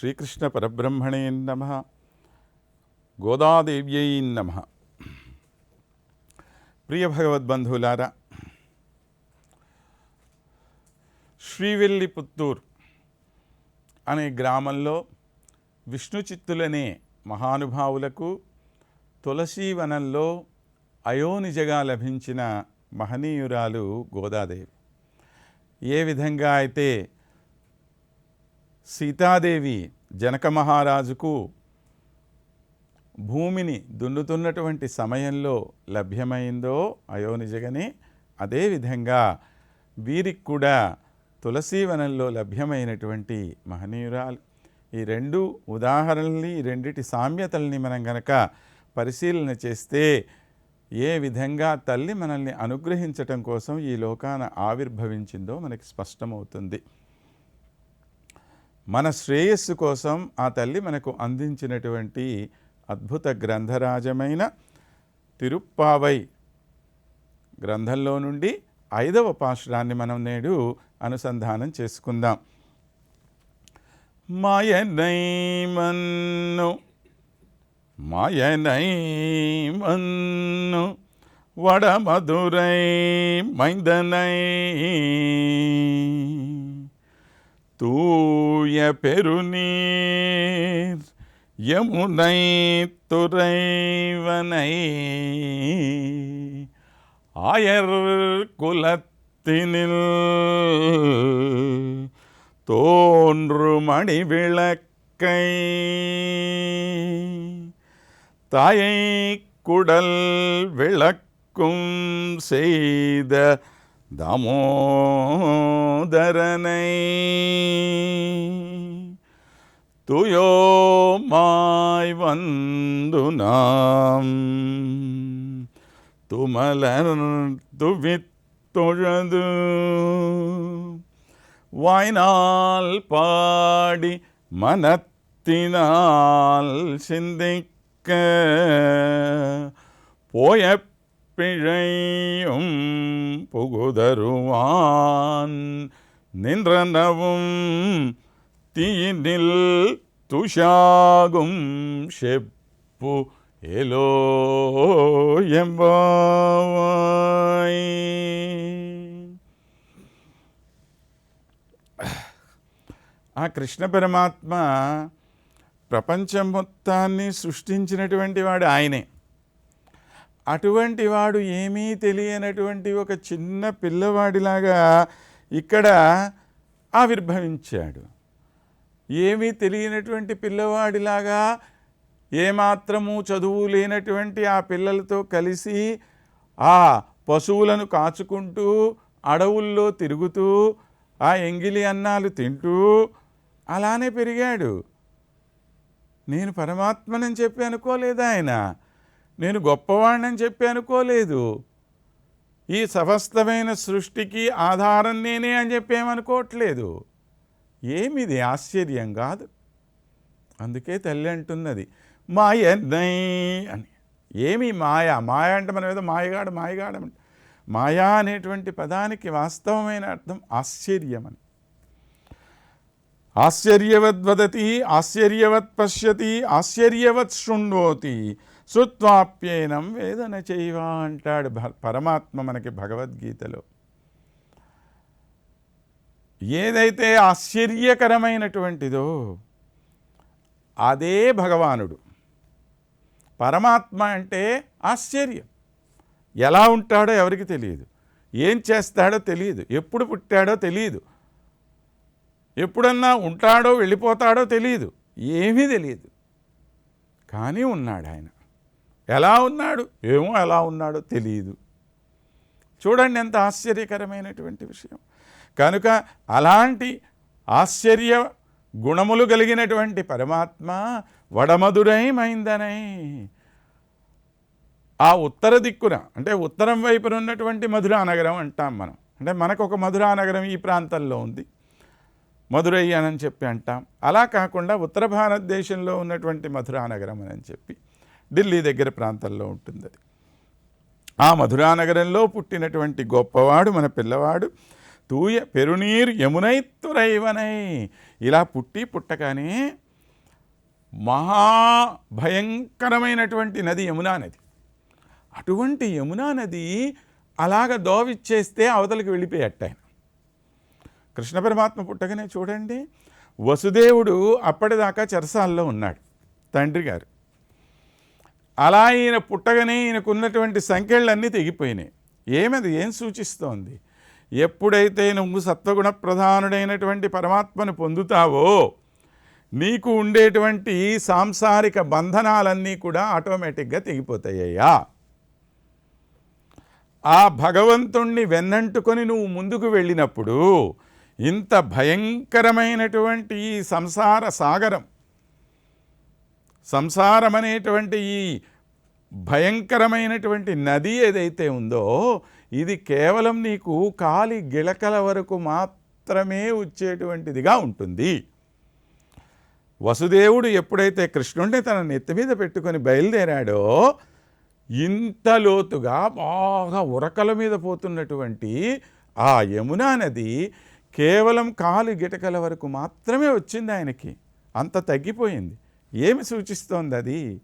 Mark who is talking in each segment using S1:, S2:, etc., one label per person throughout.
S1: శ్రీకృష్ణ పరబ్రహ్మణే నమ గోదాదేవ్యై నమ. ప్రియ భగవద్బంధువులారా శ్రీవెల్లిపుత్తూర్ అనే గ్రామంలో విష్ణు చిత్తులనే మహానుభావులకు తులసీవనంలో అయోనిజగా లభించిన మహనీయురాలు గోదాదేవి. ఏ విధంగా అయితే సీతాదేవి జనక మహారాజుకు భూమిని దున్నుతున్నటువంటి సమయంలో లభ్యమైందో అయోనిజగనే అదేవిధంగా వీరికి కూడా తులసీవనంలో లభ్యమైనటువంటి మహనీయురాలు. ఈ రెండు ఉదాహరణల్ని ఈ రెండిటి సామ్యతల్ని మనం గనక పరిశీలన చేస్తే ఏ విధంగా తల్లి మనల్ని అనుగ్రహించటం కోసం ఈ లోకాన ఆవిర్భవించిందో మనకి స్పష్టమవుతుంది. మన శ్రేయస్సు కోసం ఆ తల్లి మనకు అందించినటువంటి అద్భుత గ్రంథరాజమైన తిరుప్పావై గ్రంథంలో నుండి ఐదవ పాశురాన్ని మనం నేడు అనుసంధానం చేసుకుందాం. మాయనైమన్ను మాయనైమన్ను వడమధురై మైందనై தூய பெருநீர் யமுனை துறைவனை. ஆயர் குலத்தினில் தோன்று மணி விளக்கை தாயை குடல் விளக்கும் செய்த தாமோதரனை துயோமாய் வந்து நாம். துமலர் துவித்தொழது வாய்நாள் பாடி மனத்தினால் சிந்திக்க போய பிழையும் புகுதருவான் நின்றனவும் தீயினில் துஷாகும் செப்பு எலோ எம்பாவாய் ఆ కృష్ణ పరమాత్మ ప్రపంచం మొత్తాన్ని సృష్టించినటువంటి వాడు ఆయనే అటువంటి వాడు ఏమీ తెలియనటువంటి ఒక చిన్న పిల్లవాడిలాగా ఇక్కడ ఆవిర్భవించాడు. ఏమీ తెలియనటువంటి పిల్లవాడిలాగా ఏమాత్రము చదువు లేనటువంటి ఆ పిల్లలతో కలిసి ఆ పశువులను కాచుకుంటూ అడవుల్లో తిరుగుతూ ఆ ఎంగిలి అన్నాలు తింటూ అలానే పెరిగాడు. నేను పరమాత్మనని చెప్పి అనుకోలేదు ఆయన? నేను గొప్పవాణ్ణని చెప్పి అనుకోలేదు. ఈ సమస్తమైన సృష్టికి ఆధారం నేనే అని చెప్పి ఏమనుకోవట్లేదు ఏమిది? ఆశ్చర్యం కాదు. అందుకే తల్లి అంటున్నది మాయనై అని. ఏమి మాయ? మాయ అంటే మనం ఏదో మాయగాడు మాయగాడు మాయా అనేటువంటి పదానికి వాస్తవమైన అర్థం ఆశ్చర్యం అని. ఆశ్చర్యవద్వదతి ఆశ్చర్యవత్ పశ్యతి ఆశ్చర్యవత్ శృణ్వోతి శృత్వాప్యేనం వేదన చేయవ అంటాడు పరమాత్మ మనకి భగవద్గీతలో. ఏదైతే ఆశ్చర్యకరమైనటువంటిదో అదే భగవానుడు. పరమాత్మ అంటే ఆశ్చర్యం. ఎలా ఉంటాడో ఎవరికి తెలియదు. ఏం చేస్తాడో తెలియదు. ఎప్పుడు పుట్టాడో తెలియదు. ఎప్పుడన్నా ఉంటాడో వెళ్ళిపోతాడో తెలియదు ఏమీ తెలియదు కానీ ఉన్నాడు ఆయన. ఎలా ఉన్నాడు? ఏమో ఎలా ఉన్నాడో తెలియదు చూడండి ఎంత ఆశ్చర్యకరమైనటువంటి విషయం. కనుక అలాంటి ఆశ్చర్య గుణములు కలిగినటువంటి పరమాత్మ వడమధురైమైందనై. ఆ ఉత్తర దిక్కున అంటే ఉత్తరం వైపున ఉన్నటువంటి మధురా నగరం అంటాం మనం. అంటే మనకు ఒక మధురా నగరం ఈ ప్రాంతంలో ఉంది. మధురై అని చెప్పి అంటాం. అలా కాకుండా ఉత్తర భారతదేశంలో ఉన్నటువంటి మధురా నగరం అని చెప్పి ఢిల్లీ దగ్గర ప్రాంతంలో ఉంటుంది అది. ఆ మధురా నగరంలో పుట్టినటువంటి గొప్పవాడు మన పిల్లవాడు తూయ పెరునీరు యమునై తురైవనై. ఇలా పుట్టి పుట్టగానే మహాభయంకరమైనటువంటి నది యమునా నది. అటువంటి యమునా నది అలాగ దోవిచ్చేస్తే అవతలకు వెళ్ళిపోయేట ఆయన. కృష్ణ పరమాత్మ పుట్టగానే చూడండి వసుదేవుడు అప్పటిదాకా చెరసాల్లో ఉన్నాడు తండ్రి గారు. అలా ఈయన పుట్టగానే ఈయనకున్నటువంటి సంఖ్యలన్నీ తెగిపోయినాయి. ఏమది? ఏం సూచిస్తోంది? ఎప్పుడైతే నువ్వు సత్వగుణ ప్రధానుడైనటువంటి పరమాత్మను పొందుతావో నీకు ఉండేటువంటి సాంసారిక బంధనాలన్నీ కూడా ఆటోమేటిక్గా తెగిపోతాయ్యా. ఆ భగవంతుణ్ణి వెన్నంటుకొని నువ్వు ముందుకు వెళ్ళినప్పుడు ఇంత భయంకరమైనటువంటి ఈ సంసార సాగరం సంసారం అనేటువంటి ఈ భయంకరమైనటువంటి నది ఏదైతే ఉందో ఇది కేవలం నీకు కాలి గిళకల వరకు మాత్రమే వచ్చేటువంటిదిగా ఉంటుంది. వసుదేవుడు ఎప్పుడైతే కృష్ణుడిని తన నెత్తి మీద పెట్టుకొని బయలుదేరాడో ఇంత లోతుగా బాగా ఉరకల మీద పోతున్నటువంటి ఆ యమునా నది కేవలం కాలు గిటకల వరకు మాత్రమే వచ్చింది ఆయనకి. అంత తగ్గిపోయింది. ఏమి సూచిస్తోంది అది?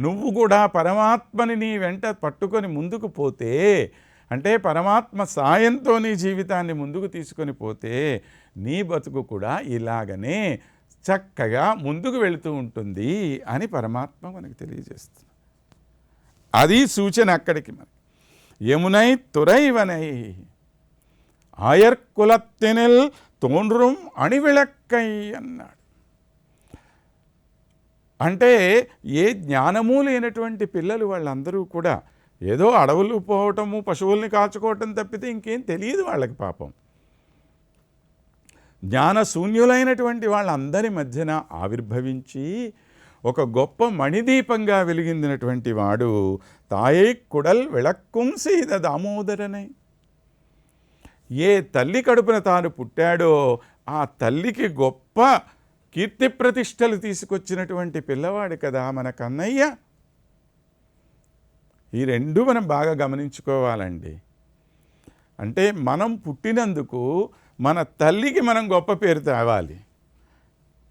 S1: నువ్వు కూడా పరమాత్మని నీ వెంట పట్టుకొని ముందుకు పోతే అంటే పరమాత్మ సాయంతో నీ జీవితాన్ని ముందుకు తీసుకొని పోతే నీ బతుకు కూడా ఇలాగనే చక్కగా ముందుకు వెళుతూ ఉంటుంది అని పరమాత్మ మనకు తెలియజేస్తుంది. అది సూచన అక్కడికి మనకి యమునై తురైవనై ఆయర్కులత్తెనెల్ తోన్றுం అణివిళక్కై అన్నాడు. అంటే ఏ జ్ఞానము లేనటువంటి పిల్లలు వాళ్ళందరూ కూడా ఏదో అడవులు పోవటము పశువుల్ని కాచుకోవటం తప్పితే ఇంకేం తెలియదు వాళ్ళకి పాపం. జ్ఞానశూన్యులైనటువంటి వాళ్ళందరి మధ్యన ఆవిర్భవించి ఒక గొప్ప మణిదీపంగా వెలిగిందినటువంటి వాడు తాయే కుడల్ విళక్కుం సీద దామోదరనై. ఏ తల్లి కడుపున తాను పుట్టాడో ఆ తల్లికి గొప్ప కీర్తి ప్రతిష్టలు తీసుకొచ్చినటువంటి పిల్లవాడు కదా మన కన్నయ్య. ఈ రెండు మనం బాగా గమనించుకోవాలండి. అంటే మనం పుట్టినందుకు మన తల్లికి మనం గొప్ప పేరు తేవాలి.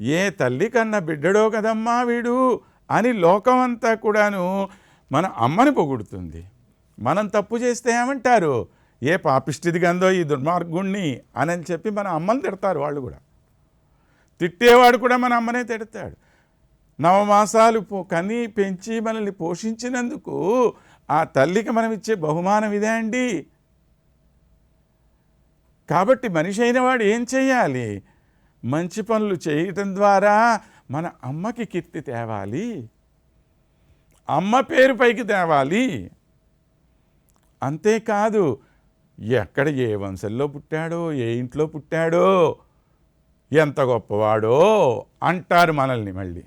S1: ఏ తల్లి కన్నా బిడ్డడో కదమ్మా వీడు అని లోకమంతా కూడాను మన అమ్మని పొగుడుతుంది. మనం తప్పు చేస్తే ఏమంటారు? ఏ పాపిష్టిది గందో ఈ దుర్మార్గుణ్ణి అని చెప్పి మన అమ్మని తిడతారు వాళ్ళు కూడా. తిట్టేవాడు కూడా మన అమ్మనే తిడతాడు. నవమాసాలు పో కని పెంచి మనల్ని పోషించినందుకు ఆ తల్లికి మనం ఇచ్చే బహుమానం ఇదే అండి. కాబట్టి మనిషి అయిన వాడు ఏం చేయాలి మంచి పనులు చేయటం ద్వారా మన అమ్మకి కీర్తి తేవాలి. అమ్మ పేరు పైకి తేవాలి. అంతేకాదు ఎక్కడ ఏ వంశంలో పుట్టాడో ఏ ఇంట్లో పుట్టాడో ఎంత గొప్పవాడో అంటారు మనల్ని మళ్ళీ.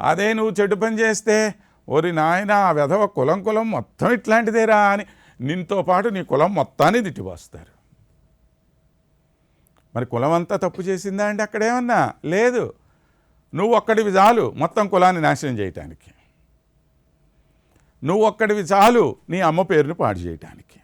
S1: అదే నువ్వు చెడు పని చేస్తే ఒరి నాయన ఆ వెధవ కులం కులం మొత్తం ఇట్లాంటిదేరా అని నిన్తో పాటు నీ కులం మొత్తాన్ని తిట్టిపోస్తారు. మరి కులం అంతా తప్పు చేసిందా అంటే అక్కడేమన్నా? లేదు. నువ్వు ఒక్కడివి చాలు మొత్తం కులాన్ని నాశనం చేయటానికి. నువ్వు ఒక్కడివి చాలు నీ అమ్మ పేరును పాడు చేయటానికి.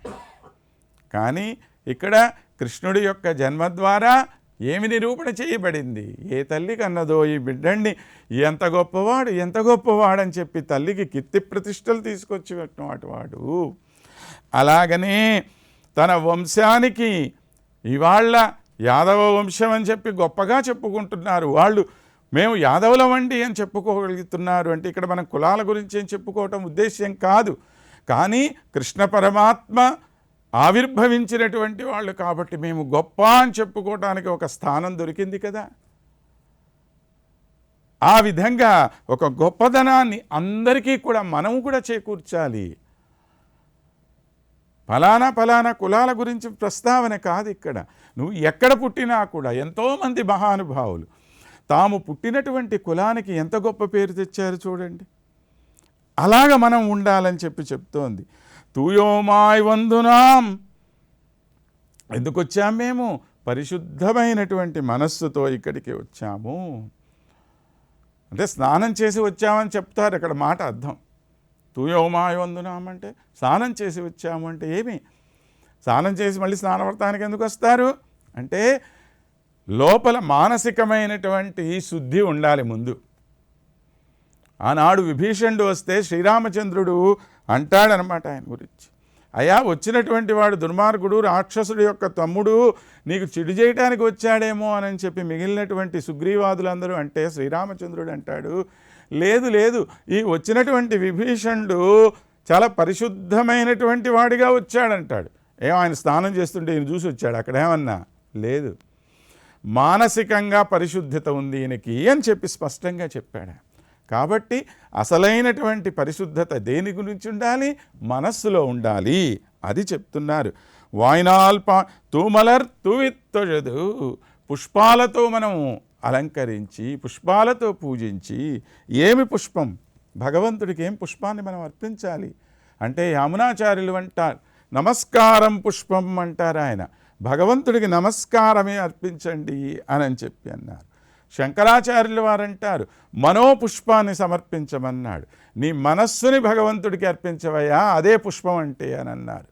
S1: కానీ ఇక్కడ కృష్ణుడి యొక్క జన్మ ద్వారా ఏమి నిరూపణ చేయబడింది? ఏ తల్లి కన్నదో ఈ బిడ్డండి? ఎంత గొప్పవాడు ఎంత గొప్పవాడని చెప్పి తల్లికి కీర్తి ప్రతిష్టలు తీసుకొచ్చి పెట్టినవాటి వాడు. అలాగనే తన వంశానికి ఇవాళ యాదవ వంశం అని చెప్పి గొప్పగా చెప్పుకుంటున్నారు. వాళ్ళు మేము యాదవులమండి అని చెప్పుకోగలుగుతున్నారు. అంటే ఇక్కడ మనం కులాల గురించి ఏం చెప్పుకోవటం ఉద్దేశ్యం కాదు. కానీ కృష్ణ పరమాత్మ ఆవిర్భవించినటువంటి వాళ్ళు కాబట్టి మేము గొప్ప అని చెప్పుకోవటానికి ఒక స్థానం దొరికింది కదా. ఆ విధంగా ఒక గొప్పదనాన్ని అందరికీ కూడా మనము కూడా చేకూర్చాలి. ఫలానా ఫలానా కులాల గురించి ప్రస్తావన కాదు ఇక్కడ. నువ్వు ఎక్కడ పుట్టినా కూడా ఎంతోమంది మహానుభావులు తాము పుట్టినటువంటి కులానికి ఎంత గొప్ప పేరు తెచ్చారు చూడండి. అలాగ మనం ఉండాలని చెప్పి చెప్తోంది. తూయోమాయ్ వందునాం. ఎందుకు వచ్చాం మేము? పరిశుద్ధమైనటువంటి మనస్సుతో ఇక్కడికి వచ్చాము. అంటే స్నానం చేసి వచ్చామని చెప్తారు. ఇక్కడ మాట అర్థం. తూయోమాయ వందునాం అంటే స్నానం చేసి వచ్చాము అంటే ఏమి? స్నానం చేసి మళ్ళీ స్నానవర్తానికి ఎందుకు వస్తారు? అంటే లోపల మానసికమైనటువంటి శుద్ధి ఉండాలి ముందు. ఆనాడు విభీషణుడు వస్తే శ్రీరామచంద్రుడు అంటాడనమాట ఆయన గురించి. అయా వచ్చినటువంటి వాడు దుర్మార్గుడు రాక్షసుడు యొక్క తమ్ముడు నీకు చిడు చేయటానికి వచ్చాడేమో అని చెప్పి మిగిలినటువంటి సుగ్రీవాదులందరూ అంటే శ్రీరామచంద్రుడు అంటాడు. లేదు లేదు ఈ వచ్చినటువంటి విభీషణుడు చాలా పరిశుద్ధమైనటువంటి వాడిగా వచ్చాడంటాడు. ఏమో ఆయన స్నానం చేస్తుంటే ఈయన చూసి వచ్చాడు అక్కడ ఏమన్నా? లేదు. మానసికంగా పరిశుద్ధత ఉంది ఈయనకి అని చెప్పి స్పష్టంగా చెప్పాడు కాబట్టి అసలైనటువంటి పరిశుద్ధత దేని గురించి ఉండాలి? మనస్సులో ఉండాలి. అది చెప్తున్నారు. వాయినాల్ప తూమలర్ తూవిత్తొజదు. పుష్పాలతో మనం అలంకరించి పుష్పాలతో పూజించి ఏమి పుష్పం? భగవంతుడికి ఏం పుష్పాన్ని మనం అర్పించాలి? అంటే యమునాచార్యులు అంటారు నమస్కారం పుష్పం అంటారు ఆయన. భగవంతుడికి నమస్కారమే అర్పించండి అని చెప్పి అన్నారు. శంకరాచార్యులు వారంటారు మనోపుష్పాన్ని సమర్పించమన్నాడు. నీ మనస్సుని భగవంతుడికి అర్పించవయ్యా అదే పుష్పం అంటే అని అన్నారు.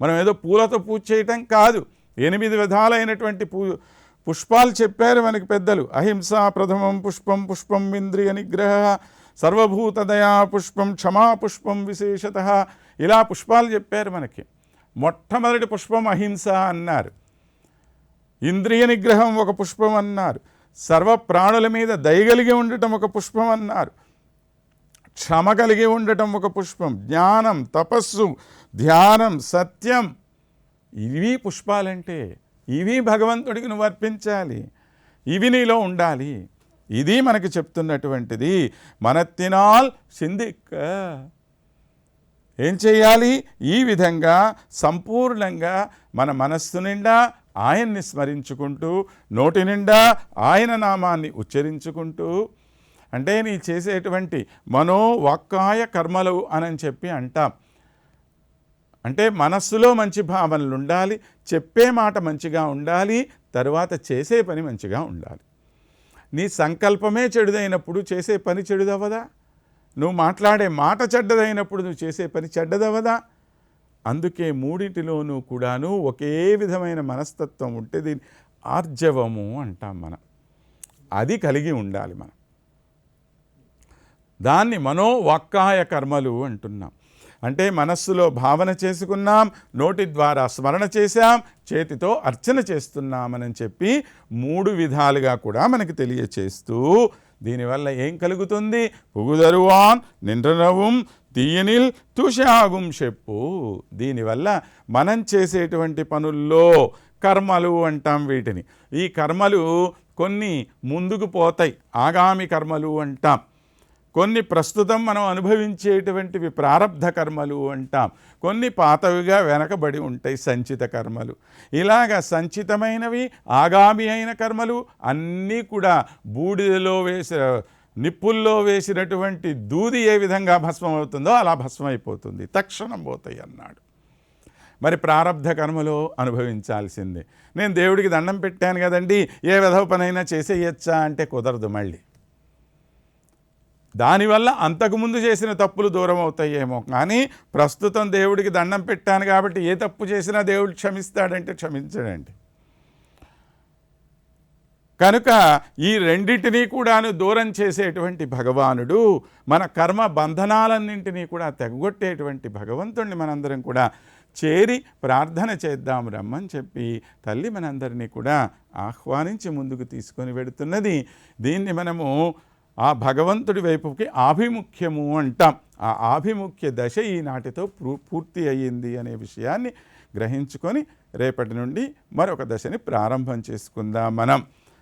S1: మనం ఏదో పూలతో పూజ చేయటం కాదు. ఎనిమిది విధాలైనటువంటి పూ పుష్పాలు చెప్పారు మనకి పెద్దలు. అహింస ప్రథమం పుష్పం పుష్పం ఇంద్రియ నిగ్రహ సర్వభూతదయా పుష్పం క్షమా పుష్పం విశేషత. ఇలా పుష్పాలు చెప్పారు మనకి. మొట్టమొదటి పుష్పం అహింస అన్నారు. ఇంద్రియ నిగ్రహం ఒక పుష్పం అన్నారు. సర్వ ప్రాణుల మీద దయగలిగి ఉండటం ఒక పుష్పం అన్నారు. క్షమ కలిగి ఉండటం ఒక పుష్పం. జ్ఞానం తపస్సు ధ్యానం సత్యం. ఇవి పుష్పాలంటే ఇవి భగవంతుడికి నువ్వు అర్పించాలి. ఇవి నీలో ఉండాలి. ఇది మనకి చెప్తున్నటువంటిది. మనత్తినాల్ సిందిక్క ఏం చేయాలి? ఈ విధంగా సంపూర్ణంగా మన మనస్సు నిండా ఆయన్ని స్మరించుకుంటూ నోటి నిండా ఆయన నామాన్ని ఉచ్చరించుకుంటూ అంటే నీ చేసేటువంటి మనో వాక్కాయ కర్మలు అని చెప్పి అంటాం. అంటే మనస్సులో మంచి భావనలు ఉండాలి చెప్పే మాట మంచిగా ఉండాలి తరువాత చేసే పని మంచిగా ఉండాలి. నీ సంకల్పమే చెడుదైనప్పుడు చేసే పని చెడుదవదా నువ్వు మాట్లాడే మాట చెడ్డదైనప్పుడు నువ్వు చేసే పని చెడ్డదవదా అందుకే మూడింటిలోనూ కూడాను ఒకే విధమైన మనస్తత్వం ఉంటే దీన్ని ఆర్జవము అంటాం మనం. అది కలిగి ఉండాలి మనం. దాన్ని మనోవాక్కాయ కర్మలు అంటున్నాం. అంటే మనస్సులో భావన చేసుకున్నాం నోటి ద్వారా స్మరణ చేశాం చేతితో అర్చన చేస్తున్నామని చెప్పి మూడు విధాలుగా కూడా మనకి తెలియచేస్తూ దీనివల్ల ఏం కలుగుతుంది? పుగుదరువాన్ నిండ్రనవం తీయనిల్ తుషాగుం చెప్పు. దీనివల్ల మనం చేసేటువంటి పనుల్లో కర్మలు అంటాం వీటిని. ఈ కర్మలు కొన్ని ముందుకు పోతాయి. ఆగామి కర్మలు అంటాం. కొన్ని ప్రస్తుతం మనం అనుభవించేటువంటివి ప్రారంధ కర్మలు అంటాం. కొన్ని పాతవిగా వెనకబడి ఉంటాయి సంచిత కర్మలు. ఇలాగ సంచితమైనవి ఆగామి అయిన కర్మలు అన్నీ కూడా బూడిదలో వేసే నిప్పుల్లో వేసినటువంటి దూది ఏ విధంగా భస్మం అవుతుందో అలా భస్మం అయిపోతుంది. తక్షణం పోతాయి అన్నాడు. మరి ప్రారంధ కర్మలో అనుభవించాల్సిందే. నేను దేవుడికి దండం పెట్టాను కదండి ఏ విధవ పనైనా చేసేయచ్చా అంటే కుదరదు మళ్ళీ. దానివల్ల అంతకుముందు చేసిన తప్పులు దూరం అవుతాయేమో కానీ ప్రస్తుతం దేవుడికి దండం పెట్టాను కాబట్టి ఏ తప్పు చేసినా దేవుడు క్షమిస్తాడంటే క్షమించడండి. కనుక ఈ రెండింటినీ కూడాను దూరం చేసేటువంటి భగవానుడు మన కర్మ బంధనాలన్నింటినీ కూడా తెగగొట్టేటువంటి భగవంతుణ్ణి మనందరం కూడా చేరి ప్రార్థన చేద్దాం రమ్మని చెప్పి తల్లి మనందరినీ కూడా ఆహ్వానించి ముందుకు తీసుకొని వెడుతున్నది. దీన్ని మనము ఆ భగవంతుడి వైపుకి ఆభిముఖ్యము అంటాం. ఆ ఆభిముఖ్య దశ ఈనాటితో పూ- పూర్తి అయ్యింది అనే విషయాన్ని గ్రహించుకొని రేపటి నుండి మరొక దశని ప్రారంభం చేసుకుందాం మనం.